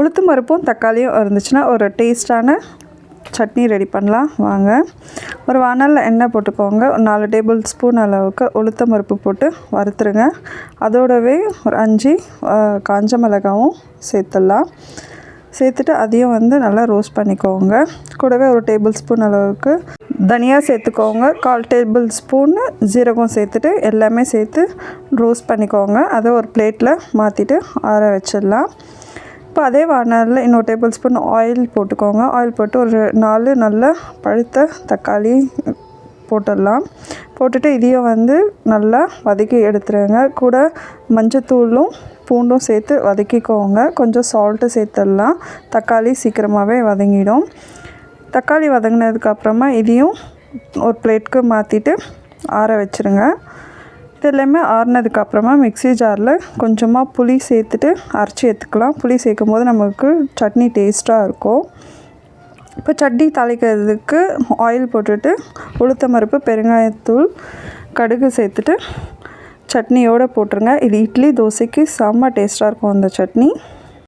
உளுத்து பருப்பும் தக்காளியும் இருந்துச்சுன்னா ஒரு டேஸ்ட்டான சட்னி ரெடி பண்ணலாம். வாங்க. ஒரு வானலில் எண்ணெய் போட்டுக்கோங்க. ஒரு நாலு டேபிள் ஸ்பூன் அளவுக்கு உளுத்தம் பருப்பு போட்டு வறுத்துருங்க. அதோடவே ஒரு அஞ்சு காஞ்ச மிளகாவும் சேர்த்துடலாம். சேர்த்துட்டு அதையும் வந்து நல்லா ரோஸ்ட் பண்ணிக்கோங்க. கூடவே ஒரு டேபிள் ஸ்பூன் அளவுக்கு தனியாக சேர்த்துக்கோங்க. கால் டேபிள் ஸ்பூன் ஜீரகம் சேர்த்துட்டு எல்லாமே சேர்த்து ரோஸ்ட் பண்ணிக்கோங்க. அதை ஒரு பிளேட்டில் மாற்றிட்டு ஆற வச்சிடலாம். இப்போ அதே வானலில் இன்னொரு டேபிள் ஸ்பூன் ஆயில் போட்டுக்கோங்க. ஆயில் போட்டு ஒரு நாலு நல்ல பழுத்த தக்காளி போட்டுடலாம். போட்டுட்டு இதையும் வந்து நல்லா வதக்கி எடுத்துருங்க. கூட மஞ்சத்தூளும் பூண்டும் சேர்த்து வதக்கிக்கோங்க. கொஞ்சம் சால்ட்டு சேர்த்துடலாம். தக்காளி சீக்கிரமாகவே வதங்கிடும். தக்காளி வதங்கினதுக்கப்புறமா இதையும் ஒரு பிளேட்க்கு மாற்றிட்டு ஆற வச்சுருங்க. இது எல்லாமே ஆறுனதுக்கப்புறமா மிக்ஸி ஜாரில் கொஞ்சமாக புளி சேர்த்துட்டு அரைச்சி எடுத்துக்கலாம். புளி சேர்க்கும் போது நமக்கு சட்னி டேஸ்ட்டாக இருக்கும். இப்போ சட்னி தாளிக்கிறதுக்கு ஆயில் போட்டுட்டு உளுத்த பருப்பு பெருங்காயத்தூள் கடுகு சேர்த்துட்டு சட்னியோடு போட்டுருங்க. இது இட்லி தோசைக்கு செம்ம டேஸ்ட்டாக இருக்கும் அந்த சட்னி.